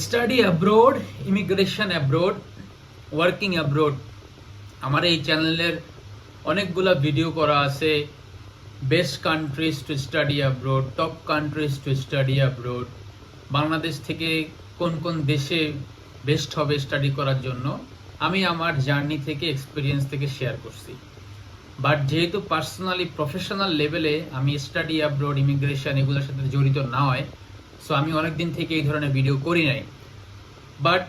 Study abroad immigration abroad working abroad আমার এই চ্যানেলের অনেকগুলা ভিডিও করা আছে। Best countries to study abroad top countries to study abroad Bangladesh থেকে কোন কোন দেশে বেস্ট হবে স্টাডি করার জন্য আমি আমার জার্নি থেকে এক্সপিরিয়েন্স থেকে শেয়ার করছি। বাট যেহেতু পার্সোনালি প্রফেশনাল লেভেলে আমি স্টাডি অ্যাব্রোড ইমিগ্রেশন এগুলোর সাথে জড়িত না হয় সো আমি অনেক দিন থেকে এই ধরনের ভিডিও করি নাই। বাট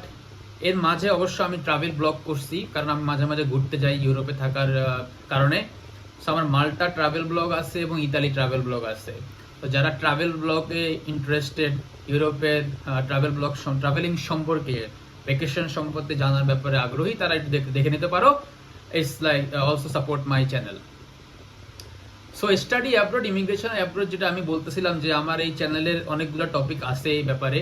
এর মাঝে অবশ্য আমি ট্রাভেল ব্লগ করছি, কারণ আমি মাঝে মাঝে ঘুরতে যাই ইউরোপে থাকার কারণে। সো আমার মাল্টা ট্রাভেল ব্লগ আছে এবং ইতালি ট্রাভেল ব্লগ আছে। তো যারা ট্রাভেল ব্লগে ইন্টারেস্টেড ইউরোপের ট্রাভেল ব্লগ ট্রাভেলিং সম্পর্কে ভ্যাকেশন সম্পর্কে জানার ব্যাপারে আগ্রহী, তারা একটু দেখে- দেখে নিতে পারো। It's like also support my channel so study abroad immigration abroad যেটা আমি বলতেছিলাম যে আমার এই চ্যানেলের অনেকগুলো টপিক আছে এই ব্যাপারে।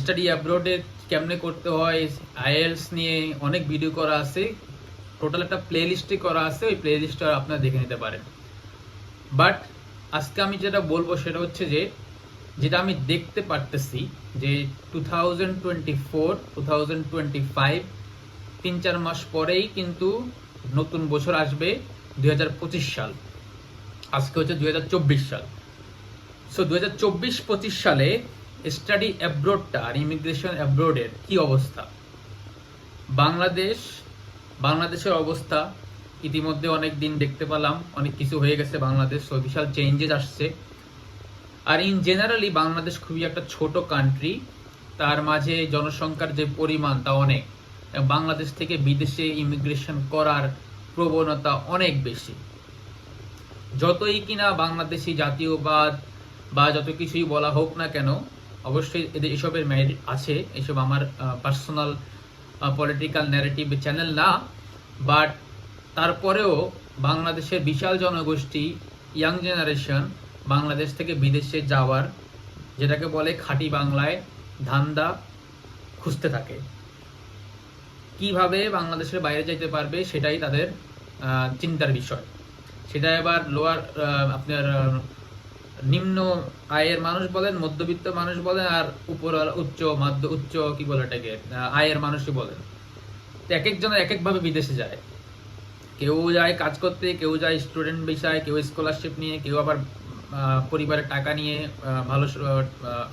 স্টাডি অ্যাব্রোডে কেমনে করতে হয় আইএলস নিয়ে অনেক ভিডিও করা আছে। টোটাল একটা প্লে লিস্টে করা আছে, ওই প্লে লিস্টটা আপনারা দেখে নিতে পারেন। বাট আজকে আমি যেটা বলব সেটা হচ্ছে যে, যেটা আমি দেখতে পারতেছি যে two thousand twenty four two thousand twenty five তিন চার মাস পরেই কিন্তু নতুন বছর আসবে দু হাজার পঁচিশ সাল। আজকে হচ্ছে দু হাজার চব্বিশ সাল। সো দুই হাজার সালে স্টাডি অ্যাব্রোডটা আর ইমিগ্রেশন অ্যাব্রোডের কি অবস্থা? বাংলাদেশ, বাংলাদেশের অবস্থা, ইতিমধ্যে অনেক দিন দেখতে পেলাম, অনেক কিছু হয়ে গেছে বাংলাদেশ সো বিশাল চেঞ্জেস আসছে। আর ইন জেনারেলি বাংলাদেশ খুবই একটা ছোট কান্ট্রি তার মাঝে জনসংখ্যার যে পরিমাণ তা অনেক। বাংলাদেশ থেকে বিদেশে ইমিগ্রেশন করার প্রবণতা অনেক বেশি। যতই কিনা বাংলাদেশি জাতীয়বাদ বা যত কিছুই বলা হোক না কেন, অবশ্যই এদের এসবের মেরিট আছে। এসব আমার পার্সোনাল পলিটিক্যাল ন্যারেটিভ চ্যানেল না। বাট তারপরেও বাংলাদেশের বিশাল জনগোষ্ঠী ইয়াং জেনারেশন বাংলাদেশ থেকে বিদেশে যাওয়ার, যেটাকে বলে খাঁটি বাংলায় ধান্দা খুঁজতে থাকে। কীভাবে বাংলাদেশের বাইরে যাইতে পারবে সেটাই তাদের চিন্তার বিষয়। সেটা এবার লোয়ার আপনার নিম্ন আয়ের মানুষ বলেন, মধ্যবিত্ত মানুষ বলেন, আর উপর উচ্চ, মাধ্য, উচ্চ কি বলে এটাকে আয়ের মানুষই বলেন। তো এক একজনের এক একভাবে বিদেশে যায়। কেউ যায় কাজ করতে, কেউ যায় স্টুডেন্ট বিষয় কেউ স্কলারশিপ নিয়ে, কেউ আবার পরিবারের টাকা নিয়ে ভালো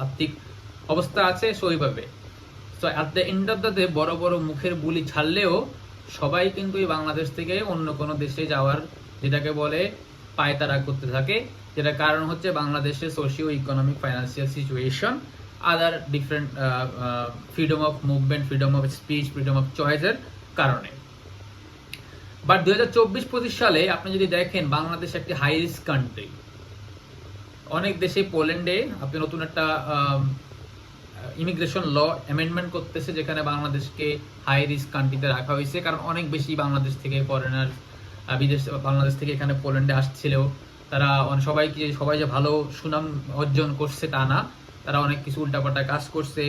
আর্থিক অবস্থা আছে সো ওইভাবে তো at the end of the day বড় বড় মুখের বুলি ছাড়লেও সবাই কিন্তু এই বাংলাদেশ থেকে অন্য কোনো দেশে যাওয়ার যেটাকে বলে পায়তারা করতে থাকে যেটা কারণ হচ্ছে বাংলাদেশের socio economic financial situation other different freedom of movement freedom of speech freedom of চয়েসের কারণে। বাট দুই হাজার চব্বিশ পঁচিশ সালে আপনি যদি দেখেন বাংলাদেশ একটি হাই রিস্ক কান্ট্রি অনেক দেশে পোল্যান্ডে আপনি নতুন একটা ইমিগ্রেশন ল অ্যামেন্ডমেন্ট করতেছে, যেখানে বাংলাদেশকে হাই রিস্ক কান্ট্রিতে রাখা হয়েছে, কারণ অনেক বেশি বাংলাদেশ থেকে ফরেনার বিদেশ বাংলাদেশ থেকে এখানে পোল্যান্ডে আসছিল তারা সবাইকে সবাই যে ভালো সুনাম অর্জন করছে তা না। তারা অনেক কিছু উল্টাপাল্টা কাজ করছে।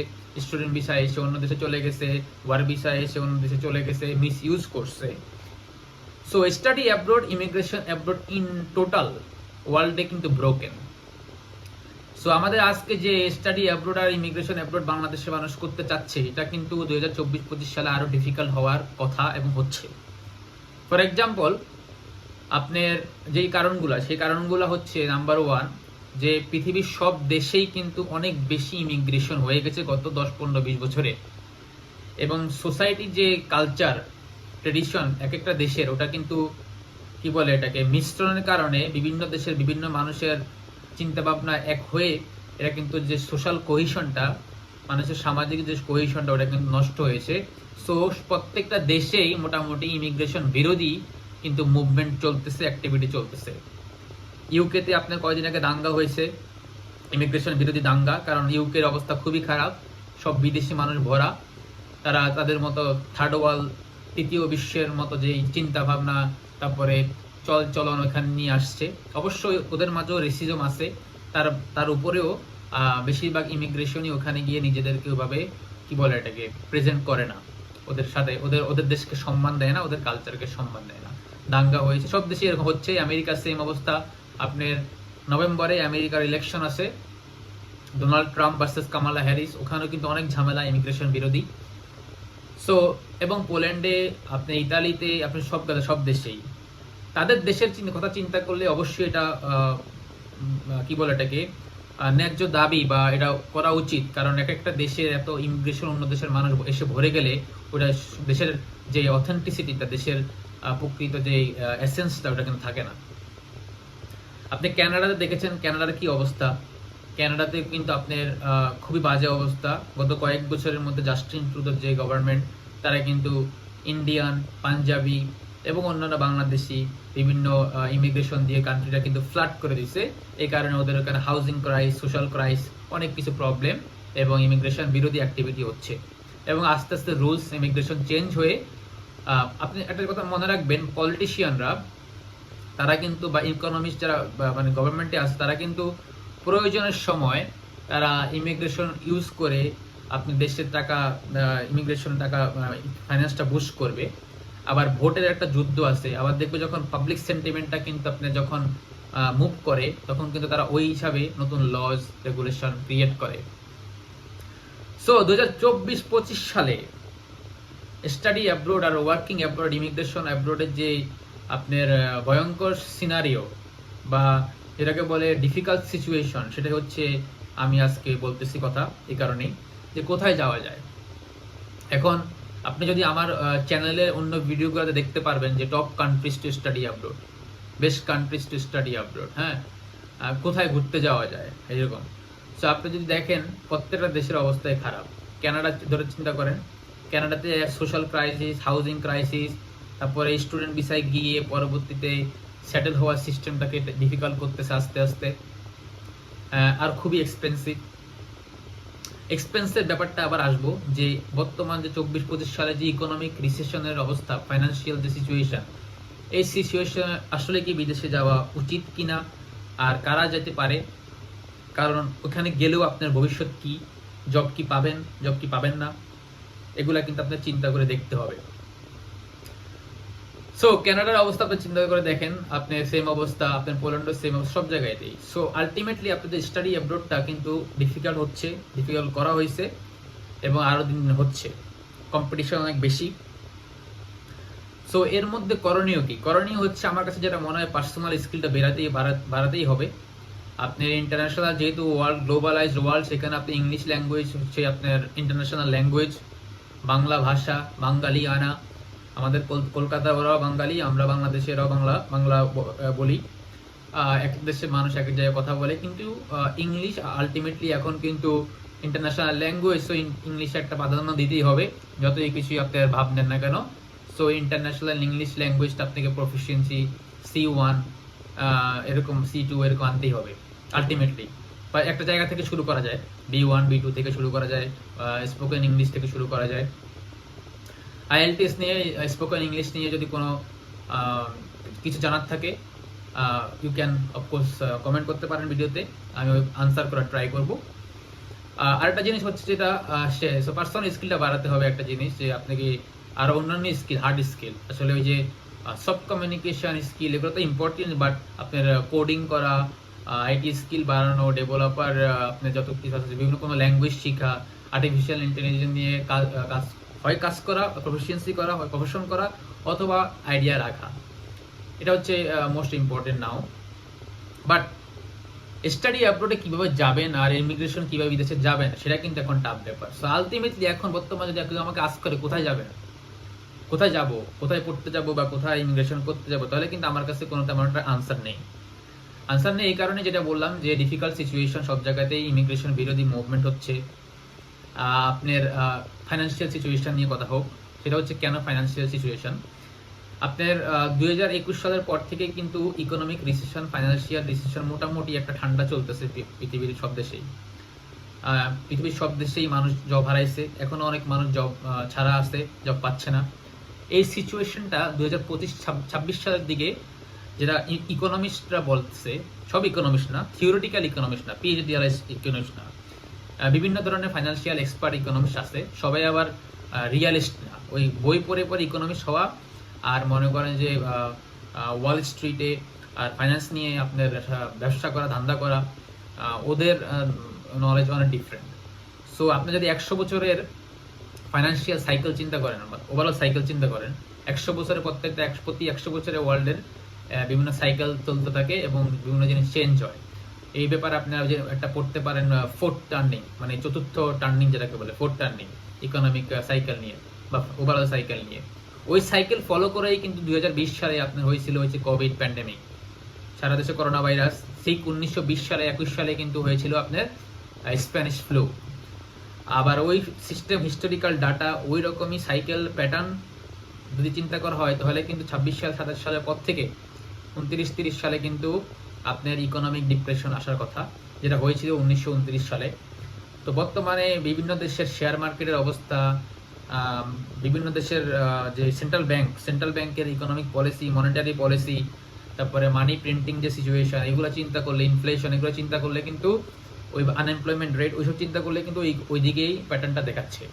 স্টুডেন্ট ভিসা এসে অন্য দেশে চলে গেছে, ওয়ার ভিসা এসে অন্য দেশে চলে গেছে মিস ইউজ করছে so study abroad immigration abroad in total ওয়ার্ল্ডে কিন্তু ব্রোকেন সো আমাদের আজকে যে স্টাডি অ্যাব্রোড আর ইমিগ্রেশন অ্যাব্রোড বাংলাদেশের মানুষ করতে চাচ্ছে, এটা কিন্তু দুই হাজার চব্বিশ পঁচিশ সালে আরও ডিফিকাল্ট হওয়ার কথা এবং হচ্ছে। ফর এক্সাম্পল আপনার যেই কারণগুলো, সেই কারণগুলো হচ্ছে নাম্বার ওয়ান যে পৃথিবীর সব দেশেই কিন্তু অনেক বেশি ইমিগ্রেশন হয়ে গেছে গত দশ, পনেরো, বিশ বছরে। এবং সোসাইটির যে কালচার ট্রেডিশন এক একটা দেশের, ওটা কিন্তু কি বলে এটাকে, মিশ্রণের কারণে বিভিন্ন দেশের বিভিন্ন মানুষের চিন্তা ভাবনা এক হয়ে এটা কিন্তু যে সোশ্যাল কোহিশনটা মানুষের সামাজিক যে কোহিশনটা ওটা কিন্তু নষ্ট হয়েছে। সো প্রত্যেকটা দেশেই মোটামুটি ইমিগ্রেশন বিরোধী, কিন্তু মুভমেন্ট চলতেছে অ্যাক্টিভিটি চলতেছে। ইউকেতে আপনার কয়দিন আগে দাঙ্গা হয়েছে? ইমিগ্রেশন বিরোধী দাঙ্গা, কারণ ইউকের অবস্থা খুবই খারাপ। সব বিদেশি মানুষ ভরা। তারা তাদের মতো থার্ড ওয়ার্ল্ড তৃতীয় বিশ্বের মতো যে চিন্তা ভাবনা তারপরে চল চলন ওখানে নিয়ে আসছে। অবশ্যই ওদের মাঝেও রেসিজম আছে। তার তার উপরেও বেশিরভাগ ইমিগ্রেশনই ওখানে গিয়ে নিজেদেরকে ওভাবে, কি বলে এটাকে প্রেজেন্ট করে না। ওদের সাথে, ওদের ওদের দেশকে সম্মান দেয় না, ওদের কালচারকে সম্মান দেয় না। দাঙ্গা হয়েছে, সব দেশে এরকম হচ্ছে আমেরিকার সেম অবস্থা। আপনার নভেম্বরে আমেরিকার ইলেকশন আছে Donald Trump versus Kamala Harris ওখানেও কিন্তু অনেক ঝামেলা ইমিগ্রেশন বিরোধী। সো এবং পোল্যান্ডে, আপনি ইতালিতে, আপনি সব সব দেশেই। তাদের দেশের কথা চিন্তা করলে অবশ্যই এটা কি বলে এটাকে? ন্যায্য দাবি বা এটা করা উচিত। কারণ এক একটা দেশের এত ইমিগ্রেশন অন্য দেশের মানুষ এসে ভরে গেলে ওটা দেশের যে অথেন্টিসিটিটা দেশের প্রকৃত যে এসেন্সটা ওটা কিন্তু থাকে না। আপনি ক্যানাডাতে দেখেছেন, ক্যানাডার কি অবস্থা? ক্যানাডাতে কিন্তু আপনার খুবই বাজে অবস্থা। গত কয়েক বছরের মধ্যে জাস্টিন ট্রুডোর যে গভর্নমেন্ট তারা কিন্তু ইন্ডিয়ান পাঞ্জাবি এবং অন্যান্য বাংলাদেশি বিভিন্ন ইমিগ্রেশন দিয়ে কান্ট্রিটা কিন্তু ফ্লাড করে দিছে। এই কারণে ওদের ওখানে হাউজিং ক্রাইস সোশ্যাল ক্রাইস অনেক কিছু প্রবলেম এবং ইমিগ্রেশন বিরোধী অ্যাক্টিভিটি হচ্ছে। এবং আস্তে আস্তে রুলস ইমিগ্রেশন চেঞ্জ হয়ে আপনি একটা কথা মনে রাখবেন পলিটিশিয়ানরা তারা কিন্তু বা ইকোনমিস্ট যারা মানে গভর্নমেন্টে আছে, তারা কিন্তু প্রয়োজনের সময় তারা ইমিগ্রেশন ইউজ করে আপনি দেশের টাকা ইমিগ্রেশন টাকা ফাইন্যান্সটা বুস্ট করবে। আবার ভোটের একটা যুদ্ধ আছে, আবার দেখবে যখন পাবলিক সেন্টিমেন্টটা কিন্তু আপনি যখন মুভ করে, তখন কিন্তু তারা ওই হিসাবে নতুন লজ রেগুলেশন ক্রিয়েট করে। সো দু হাজার চব্বিশ পঁচিশ সালে স্টাডি অ্যাব্রোড আর ওয়ার্কিং অ্যাব্রোড ইমিগ্রেশন অ্যাব্রোডের যে আপনার ভয়ঙ্কর সিনারিও বা যেটাকে বলে ডিফিকাল্ট সিচুয়েশন সেটা হচ্ছে আমি আজকে বলতেছি কথা এই কারণেই যে কোথায় যাওয়া যায়। এখন আপনি যদি আমার চ্যানেলের অন্য ভিডিওগুলোতে দেখতে পারবেন যে top countries to study abroad best countries to study abroad হ্যাঁ? কোথায় ঘুরতে যাওয়া যায়, এরকম। সো আপনি যদি দেখেন, প্রত্যেকটা দেশের অবস্থাই খারাপ। কানাডা ধরে চিন্তা করেন কানাডাতে সোশ্যাল ক্রাইসিস হাউজিং ক্রাইসিস তারপরে স্টুডেন্ট বিষয় গিয়ে পরবর্তীতে সেটেল হওয়ার সিস্টেমটাকে ডিফিকাল্ট করতেছে আস্তে আস্তে। আর খুবই এক্সপেন্সিভ এক্সপেন্সের ব্যাপারটা আবার আসব, যে বর্তমান যে চব্বিশ পঁচিশ সালে যে ইকোনমিক রিসেশনের অবস্থা ফাইন্যান্সিয়াল যে সিচুয়েশন এই সিচুয়েশন আসলে কি বিদেশে যাওয়া উচিত কিনা, আর কারা যেতে পারে? কারণ ওখানে গেলেও আপনার ভবিষ্যৎ কি? জব কি পাবেন? জব কি পাবেন না? এগুলা কিন্তু আপনার চিন্তা করে দেখতে হবে। সো কানাডার অবস্থা আপনি চিন্তা করে দেখেন, আপনি সেম অবস্থা আপনার পোল্যান্ডের সেম অবস্থা, সব জায়গাতেই। সো আলটিমেটলি আপনাদের স্টাডি অ্যাব্রোডটা কিন্তু ডিফিকাল্ট হচ্ছে ডিফিকাল্ট করা হয়েছে এবং আরও দিন হচ্ছে। কম্পিটিশন অনেক বেশি। সো এর মধ্যে করণীয় কি? করণীয় হচ্ছে আমার কাছে যেটা মনে হয় পার্সোনাল স্কিলটা বেড়াতেই বাড়াতেই হবে। আপনার ইন্টারন্যাশনাল যেহেতু ওয়ার্ল্ড গ্লোবালাইজড ওয়ার্ল্ড সেখানে আপনি ইংলিশ ল্যাঙ্গুয়েজ হচ্ছে আপনার ইন্টারন্যাশনাল ল্যাঙ্গুয়েজ বাংলা ভাষা বাঙালি আনা আমাদের কল- কলকাতা ওরাও বাঙালি, আমরা বাংলাদেশে এরাও বাংলা বাংলা। বলি এক দেশের মানুষ এক জায়গায় কথা বলে, কিন্তু ইংলিশ আলটিমেটলি এখন কিন্তু ইন্টারন্যাশনাল ল্যাঙ্গুয়েজ সো ইংলিশে একটা প্রাধান্য দিতেই হবে, যতই কিছুই আপনার ভাব নেন না কেন। সো ইন্টারন্যাশনাল ইংলিশ ল্যাঙ্গুয়েজটা আপনাকে প্রফিসিয়েন্সি সি ওয়ান এরকম সি টু এরকম আনতেই হবে আলটিমেটলি বা একটা জায়গা থেকে শুরু করা যায় বি ওয়ান বি টু থেকে শুরু করা যায় স্পোকেন ইংলিশ থেকে শুরু করা যায়। আইএলটিএস নিয়ে স্পোকেন ইংলিশ নিয়ে যদি কোনো কিছু জানার থাকে ইউ ক্যান অফকোর্স কমেন্ট করতে পারেন ভিডিওতে, আমি আনসার করার ট্রাই করব। আরেকটা জিনিস হচ্ছে যেটা সে পার্সোনাল স্কিলটা বাড়াতে হবে একটা জিনিস, যে আপনাকে আরও অন্যান্য স্কিল হার্ড স্কিল আসলে ওই যে সব কমিউনিকেশন স্কিল এগুলো তো ইম্পর্টেন্ট বাট আপনার কোডিং করা আইটি স্কিল বাড়ানো ডেভেলপার আপনার যত কিছু আছে, বিভিন্ন কোনো ল্যাঙ্গুয়েজ শেখা আর্টিফিশিয়াল ইন্টেলিজেন্স নিয়ে কাজ হয় কাজ করা প্রফেশিয়েন্সি করা, হয় প্রফেশন করা অথবা আইডিয়া রাখা। এটা হচ্ছে most important now but study অ্যাব্রোডে কীভাবে যাবেন আর ইমিগ্রেশন কীভাবে বিদেশে যাবেন, সেটা কিন্তু এখন টাফ ব্যাপার। সো আলটিমেটলি এখন বর্তমানে যদি কেউ আমাকে আস করে, কোথায় যাবেন? কোথায় যাব? কোথায় পড়তে যাব বা কোথায় ইমিগ্রেশন করতে যাব? তাহলে কিন্তু আমার কাছে কোনো তেমন একটা আনসার নেই। আনসার নেই এই কারণে যেটা বললাম যে ডিফিকাল্ট সিচুয়েশন সব জায়গাতেই ইমিগ্রেশন বিরোধী মুভমেন্ট হচ্ছে। আপনার ফাইন্যান্সিয়াল সিচুয়েশন নিয়ে কথা হোক, সেটা হচ্ছে কেন ফাইন্যান্সিয়াল সিচুয়েশন আপনার দুই হাজার একুশ সালের পর থেকে কিন্তু ইকোনমিক রিসেশন ফাইন্যান্সিয়াল রিসেশন মোটামুটি একটা ঠান্ডা চলতেছে পৃথিবীর সব দেশেই। পৃথিবীর সব দেশেই মানুষ জব হারাইছে, এখনও অনেক মানুষ জব ছাড়া আছে জব পাচ্ছে না। এই সিচুয়েশনটা দুই হাজার পঁচিশ ছাব্বিশ সালের দিকে যেটা ইকোনমিস্টরা বলছে, সব ইকোনমিস্ট না থিওরিটিক্যাল ইকোনমিস্ট না পিএইচডি আর ইকোনমিস্ট না। বিভিন্ন ধরনের ফাইন্যান্সিয়াল এক্সপার্ট ইকোনমিস্ট আছে। সবাই আবার রিয়ালিস্ট ওই বই পড়ে পড়ে ইকোনমিস্ট হওয়া আর মনে করেন যে ওয়াল স্ট্রিটে আর ফাইন্যান্স নিয়ে আপনার ব্যবসা করা, ধান্দা করা ওদের নলেজ অনেক ডিফারেন্ট সো আপনি যদি একশো বছরের ফাইন্যান্সিয়াল সাইকেল চিন্তা করেন ওভারঅল সাইকেল চিন্তা করেন, একশো বছরের প্রত্যেকটা, প্রতি একশো বছরে ওয়ার্ল্ডের বিভিন্ন সাইকেল চলতে থাকে এবং বিভিন্ন জিনিস চেঞ্জ হয়। এই ব্যাপারে আপনারা যে একটা পড়তে পারেন ফোর্থ টার্নিং মানে চতুর্থ টার্নিং যেটাকে বলে ফোর্থ টার্নিং ইকোনমিক সাইকেল নিয়ে বা ওভারঅল সাইকেল নিয়ে। ওই সাইকেল ফলো করেই কিন্তু দুই সালে আপনার হয়েছিল হচ্ছে কোভিড প্যান্ডেমিক সারা দেশে করোনা ভাইরাস ঠিক উনিশশো সালে, একুশ সালে কিন্তু হয়েছিল আপনার স্প্যানিশ ফ্লু আবার ওই সিস্টেম হিস্টোরিক্যাল ডাটা ওই রকমই সাইকেল প্যাটার্ন যদি চিন্তা করা হয়, তাহলে কিন্তু ছাব্বিশ সাল, সাতাশ সালের পর থেকে, উনত্রিশ, তিরিশ সালে কিন্তু আপনার ইকোনমিক ডিপ্রেশন আসার কথা, যেটা হয়েছিল উনিশশো উনত্রিশ সালে। তো বর্তমানে বিভিন্ন দেশের শেয়ার মার্কেটের অবস্থা বিভিন্ন দেশের যে সেন্ট্রাল ব্যাংক সেন্ট্রাল ব্যাংকের ইকোনমিক পলিসি মনিটারি পলিসি তারপরে মানি প্রিন্টিং যে সিচুয়েশন এগুলো চিন্তা করলে ইনফ্লেশন এগুলো চিন্তা করলে কিন্তু ওই আনএমপ্লয়মেন্ট রেট ওইসব চিন্তা করলে কিন্তু ওই ওই দিকেই প্যাটার্নটা দেখাচ্ছে।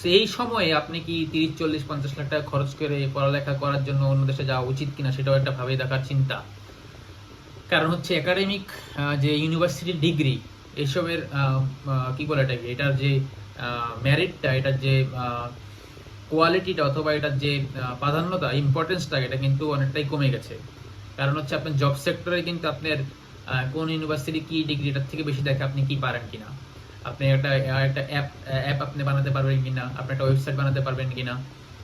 তো এই সময়ে আপনি কি তিরিশ, চল্লিশ, পঞ্চাশ লাখ টাকা খরচ করে পড়ালেখা করার জন্য অন্য দেশে যাওয়া উচিত কিনা সেটাও একটা ভাবে দেখার চিন্তা। কারণ হচ্ছে একাডেমিক যে ইউনিভার্সিটি ডিগ্রি আহ, কি বলে এটাকে এটার যে ম্যারিটটা এটার যে কোয়ালিটিটা অথবা এটার যে প্রাধান্যতা ইম্পর্টেন্সটা এটা কিন্তু অনেকটাই কমে গেছে। কারণ হচ্ছে আপনার জব সেক্টরে কিন্তু আপনার কোন ইউনিভার্সিটি কি ডিগ্রি এটার থেকে বেশি দেখে আপনি কি পারেন কিনা। আপনি একটা একটা অ্যাপ অ্যাপ আপনি বানাতে পারবেন কিনা আপনি একটা ওয়েবসাইট বানাতে পারবেন কিনা।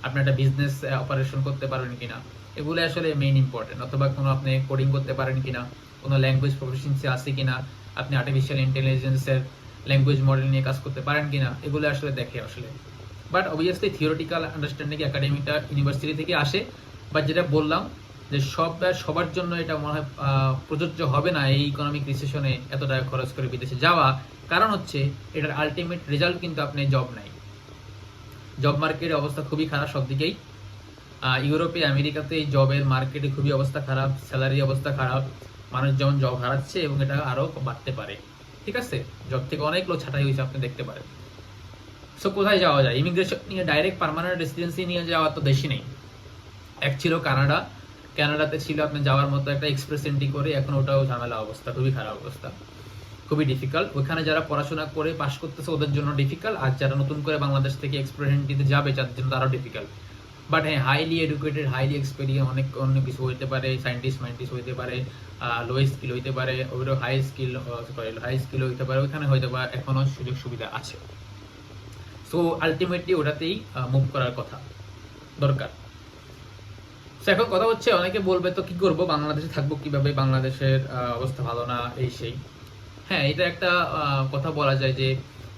আপনি একটা বিজনেস অপারেশন করতে পারেন কিনা। এগুলো আসলে মেইন ইম্পর্টেন্ট অথবা কোনো আপনি কোডিং করতে পারেন কিনা, কোনো ল্যাঙ্গুয়েজ প্রফেশনসি আছে কিনা, আপনি আর্টিফিশিয়াল ইন্টেলিজেন্সের ল্যাঙ্গুয়েজ মডেল নিয়ে কাজ করতে পারেন কিনা, এগুলো আসলে দেখে আসলে। বাট অবভিয়াসলি থিওরিটিক্যাল আন্ডারস্ট্যান্ডিং একাডেমিটা ইউনিভার্সিটি থেকে আসে। বাট যেটা বললাম, যে সব, সবার জন্য এটা মনে হয় প্রযোজ্য হবে না এই ইকোনমিক রিসেশনে এত টাকা খরচ করে বিদেশে যাওয়া। কারণ হচ্ছে, এটার আলটিমেট রেজাল্ট কিন্তু আপনি জব নাই। জব মার্কেটের অবস্থা খুবই খারাপ সব দিকেই ইউরোপে, আমেরিকাতে এই জবের মার্কেটে খুবই অবস্থা খারাপ স্যালারি অবস্থা খারাপ, মানুষ যেমন জব হারাচ্ছে এবং এটা আরও বাড়তে পারে। ঠিক আছে? জব থেকে অনেক লোক ছাঁটাই হয়েছে, আপনি দেখতে পারেন। সো কোথায় যাওয়া যায়? ইমিগ্রেশন নিয়ে ডাইরেক্ট পার্মানেন্ট রেসিডেন্সি নিয়ে যাওয়া তো দেশই নেই। এক ছিল কানাডা। কানাডাতে ছিল আপনি যাওয়ার মতো একটা এক্সপ্রেস এন্ট্রি করে, এখন ওটাও ঝামেলা অবস্থা, খুবই খারাপ অবস্থা। খুবই ডিফিকাল্ট ওখানে যারা পড়াশোনা করে পাশ করতেছে ওদের জন্য ডিফিকাল্ট আর যারা নতুন করে বাংলাদেশ থেকে এক্সপ্রেস এন্ট্রিতে যাবে তাদের জন্য আরও ডিফিকাল্ট বাট হ্যাঁ হাইলি এডুকেটেড হাইলি এক্সপেরিয়েন্স অনেক অনেক কিছু হইতে পারে। সায়েন্টিস্ট মাইন্টিস্ট হইতে পারে লো স্কিল হইতে পারে ওগুলো হাই স্কিল হাই স্কিল হইতে পারে। ওইখানে হয়তো বা এখনও সুযোগ সুবিধা আছে। সো আলটিমেটলি ওটাতেই মুভ করার কথা দরকার। So, এখন কথা হচ্ছে অনেকে বলবে তো কি করব? বাংলাদেশে থাকব কীভাবে? বাংলাদেশের অবস্থা ভালো না? এই সেই। হ্যাঁ এটা একটা কথা বলা যায় যে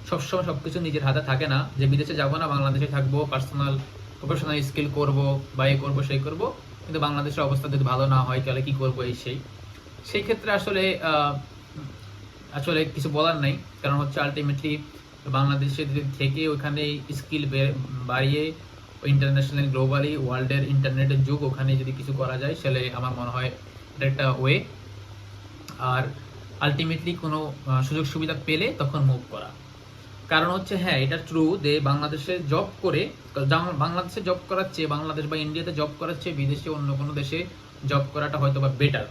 সবসময় সবকিছু নিজের হাতে থাকে না। যে বিদেশে যাব না, বাংলাদেশে থাকব পার্সোনাল প্রফেশনাল স্কিল করব বা এ করব, সেই করব। কিন্তু বাংলাদেশের অবস্থা যদি ভালো না হয়, তাহলে কি করব এই সেই? সেই ক্ষেত্রে আসলে আসলে কিছু বলার নাই। কারণ হচ্ছে আলটিমেটলি বাংলাদেশে থেকে ওখানে স্কিল বাড়িয়ে ইন্টারন্যাশনাল গ্লোবালি ওয়ার্ল্ডের ইন্টারনেটের যুগ ওখানে যদি কিছু করা যায়, তাহলে আমার মনে হয় এটা একটা ওয়ে আর আলটিমেটলি কোনো সুযোগ সুবিধা পেলে তখন মুভ করা। কারণ হচ্ছে হ্যাঁ এটা ট্রু যে বাংলাদেশে জব করে বাংলাদেশে জব করার চেয়ে, বাংলাদেশ বা ইন্ডিয়াতে জব করার চেয়ে বিদেশে অন্য কোনো দেশে জব করাটা হয়তো বা বেটার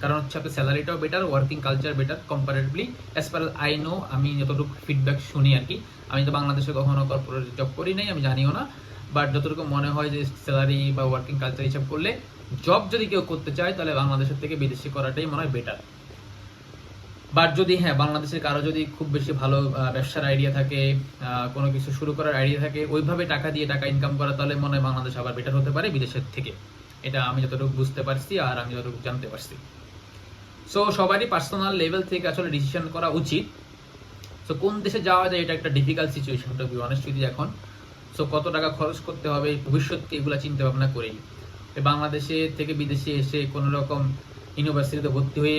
কারণ হচ্ছে, আপনার স্যালারিটাও better working culture better comparatively as per I know আমি যতটুকু ফিডব্যাক শুনি আর কি, আমি তো বাংলাদেশে কখনো কর্পোরেট জব করি নাই, আমি জানিও না। বাট যতটুকু মনে হয় যে স্যালারি বা ওয়ার্কিং কালচার হিসাব করলে জব যদি কেউ করতে চায়, তাহলে বাংলাদেশের থেকে বিদেশে করাটাই মনে হয় বেটার বাট যদি হ্যাঁ বাংলাদেশের কারও যদি খুব বেশি ভালো ব্যবসার আইডিয়া থাকে কোনো কিছু শুরু করার আইডিয়া থাকে, ওইভাবে টাকা দিয়ে টাকা ইনকাম করা, তাহলে মনে হয় বাংলাদেশ আবার বেটার হতে পারে বিদেশের থেকে। এটা আমি যতটুকু বুঝতে পারছি আর আমি যতটুকু জানতে পারছি। সো সবারই পার্সোনাল লেভেল থেকে আসলে ডিসিশন করা উচিত। সো কোন দেশে যাওয়া যায় এটা একটা difficult situation to be honest যদি এখন। সো কত টাকা খরচ করতে হবে, ভবিষ্যৎকে এগুলা চিন্তা ভাবনা করেই। বাংলাদেশে থেকে বিদেশে এসে কোনো রকম ইউনিভার্সিটিতে ভর্তি হয়ে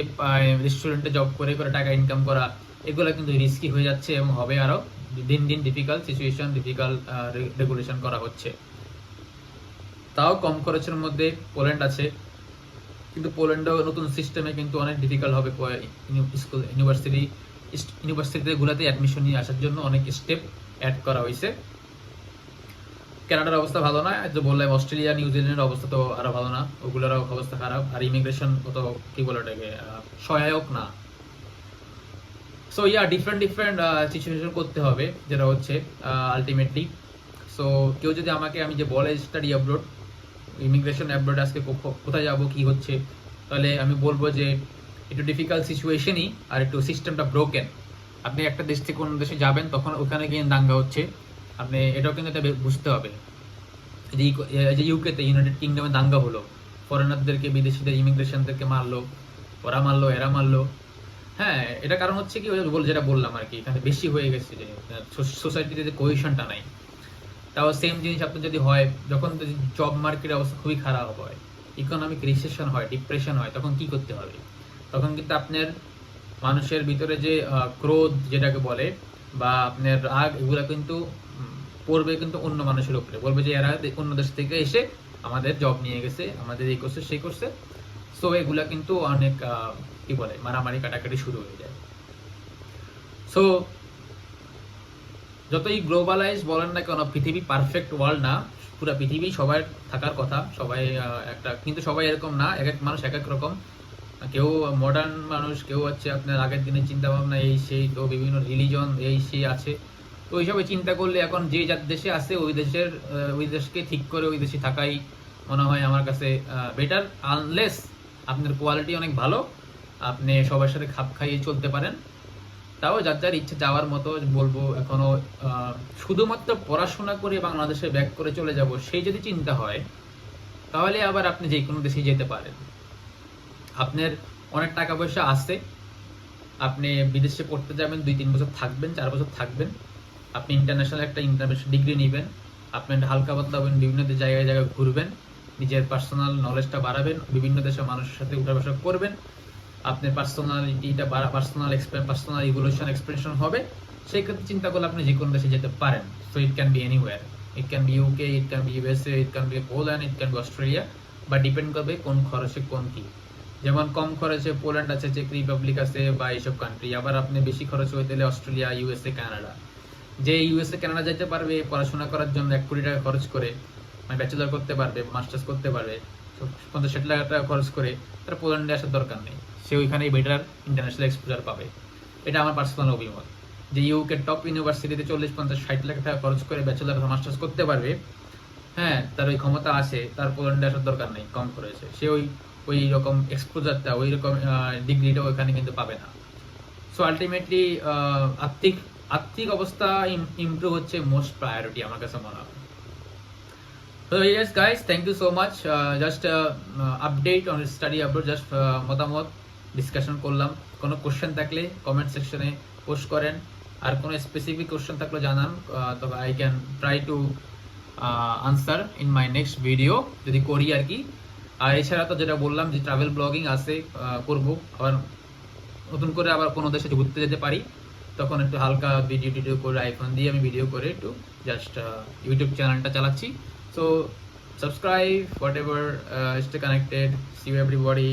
রেস্টুরেন্টে জব করে করে টাকা ইনকাম করা, এগুলো কিন্তু রিস্কি হয়ে যাচ্ছে এবং হবে আরও। দিন দিন ডিফিকাল্ট সিচুয়েশন ডিফিকাল্ট রেগুলেশন করা হচ্ছে। তাও কম খরচের মধ্যে পোল্যান্ড আছে। কিন্তু পোল্যান্ডও নতুন সিস্টেমে কিন্তু অনেক ডিফিকাল্ট হবে স্কুল ইউনিভার্সিটি ইউনিভার্সিটিতে গুলাতে অ্যাডমিশন নিয়ে আসার জন্য অনেক স্টেপ অ্যাড করা হয়েছে। কানাডার অবস্থা ভালো না যে বললাম, অস্ট্রেলিয়া নিউজিল্যান্ডের অবস্থা তো আরও ভালো না ওগুলোর অবস্থা খারাপ, আর ইমিগ্রেশন কত, কি বলে ওটাকে সহায়ক না। So yeah different different situation করতে হবে, যেটা হচ্ছে আলটিমেটলি সো কেউ যদি আমাকে, আমি যে বলে স্টাডি অ্যাব্রোড ইমিগ্রেশন অ্যাব্রোড আজকে কোথায় যাব, কি হচ্ছে, তাহলে আমি বলব যে, একটু ডিফিকাল্ট সিচুয়েশনই আর একটু সিস্টেমটা ব্রোকেন আপনি একটা দেশ থেকে অন্য দেশে যাবেন, তখন ওখানে গিয়ে দাঙ্গা হচ্ছে। আপনি এটাও কিন্তু এটা বুঝতে হবে। যে যে ইউকেতে ইউনাইটেড কিংডমে দাঙ্গা হলো ফরেনারদেরকে বিদেশিদের ইমিগ্রেশনদেরকে মারলো, ওরা মারলো, এরা মারলো। হ্যাঁ এটা কারণ হচ্ছে কি যেটা বললাম আর কি, এখানে বেশি হয়ে গেছে যে সোসাইটিতে যে কোহিশনটা নাই। তাও সেম জিনিস আপনার যদি হয়, যখন জব মার্কেটের অবস্থা খুবই খারাপ হয় ইকোনমিক রিসেশন হয় ডিপ্রেশন হয়, তখন কি করতে হবে? তখন কিন্তু আপনার মানুষের ভিতরে যে ক্রোধ যেটাকে বলে, বা আপনার রাগ, এগুলো কিন্তু পড়বে কিন্তু অন্য মানুষের উপরে। বলবে যে এরা অন্য দেশ থেকে এসে আমাদের জব নিয়ে গেছে, আমাদের এই করছে সেই করছে। সো এগুলা কিন্তু অনেক কি বলে, মারামারি, কাটাকাটি শুরু হয়ে যায়। সো যতই গ্লোবালাইজ বলেন না কেন, পৃথিবী পারফেক্ট ওয়ার্ল্ড না, পুরো পৃথিবী সবাই থাকার কথা, সবাই একটা, কিন্তু সবাই এরকম না, এক এক মানুষ এক এক রকম। কেউ মডার্ন মানুষ, কেউ হচ্ছে আপনার আগের দিনের চিন্তা ভাবনা এই সেই তো, বিভিন্ন রিলিজন এই সেই আছে। তো ওইসবে চিন্তা করলে এখন যে যার দেশে আছে, ওই দেশের ওই দেশকে ঠিক করে ওই দেশে থাকাই মনে হয় আমার কাছে বেটার আনলেস আপনার কোয়ালিটি অনেক ভালো, আপনি সবার সাথে খাপ খাইয়ে চলতে পারেন। তাও যার যার ইচ্ছে যাওয়ার মতো বলব এখনও শুধুমাত্র পড়াশোনা করে বাংলাদেশে ব্যাক করে চলে যাব, সেই যদি চিন্তা হয়, তাহলে আবার আপনি যে কোনো দেশে যেতে পারেন। আপনার অনেক টাকা পয়সা আছে, আপনি বিদেশে পড়তে যাবেন, দুই তিন বছর থাকবেন, চার বছর থাকবেন। আপনি ইন্টারন্যাশনাল একটা ইন্টারন্যাশনাল ডিগ্রি নেবেন, আপনি হালকা পাতলা হবেন, বিভিন্ন জায়গায় জায়গায় ঘুরবেন, নিজের পার্সোনাল নলেজটা বাড়াবেন, বিভিন্ন দেশের মানুষের সাথে উঠা বসা করবেন আপনার পার্সোনালিটিটা পার্সোনাল পার্সোনাল ইভলিউশন এক্সপ্রেশন হবে, সেই ক্ষেত্রে চিন্তা করলে আপনি যে কোনো দেশে যেতে পারেন। So it can be anywhere it can be UK it can be USA it can be Poland it can be Australia বা ডিপেন্ড করবে কোন খরচে কোন কি। যেমন কম খরচে পোল্যান্ড আছে চেক রিপাবলিক আছে বা এইসব কান্ট্রি আবার আপনি বেশি খরচ হয়ে গেলে অস্ট্রেলিয়া ইউএসএ কানাডা যে ইউএসএ কানাডা যেতে পারবে, পড়াশোনা করার জন্য এক কোটি টাকা খরচ করে মানে ব্যাচেলর করতে পারবে মাস্টার্স করতে পারবে পঞ্চাশ ষাট লাখ টাকা খরচ করে, তার পোল্যান্ডে আসার দরকার নেই। সে ওইখানেই বেটার ইন্টারন্যাশনাল এক্সপোজার পাবে। এটা আমার পার্সোনাল অভিমত। যে ইউকে টপ ইউনিভার্সিটিতে চল্লিশ, পঞ্চাশ, ষাট লাখ টাকা খরচ করে ব্যাচেলর মাস্টার্স করতে পারবে হ্যাঁ তার ওই ক্ষমতা আছে, তার পোল্যান্ডে আসার দরকার নেই, কম করেছে। সে ওই ওই রকম এক্সপোজারটা ওই রকম ডিগ্রিটা ওইখানে কিন্তু পাবে না। সো আলটিমেটলি আর্থিক আর্থিক অবস্থা ইমপ্রুভ হচ্ছে মোস্ট প্রায়োরিটি আমার কাছে মনে হয়। তো yes guys thank you so much just update on study update just মতামত ডিসকাশন করলাম। কোনো কোশ্চেন থাকলে কমেন্ট সেকশনে পোস্ট করেন। আর কোনো স্পেসিফিক কোশ্চেন থাকলে জানান তবে I can try to answer in my next video যদি করি আর কি। আর এছাড়া তো যেটা বললাম যে ট্রাভেল ব্লগিং আছে আহ, করব। আবার নতুন করে আবার কোনো দেশে ঘুরতে যেতে পারি। তখন একটু হালকা ভিডিও টিডিও করে আইফোন দিয়ে আমি ভিডিও করে একটু জাস্ট ইউটিউব চ্যানেলটা চালাচ্ছি। So subscribe whatever stay connected see everybody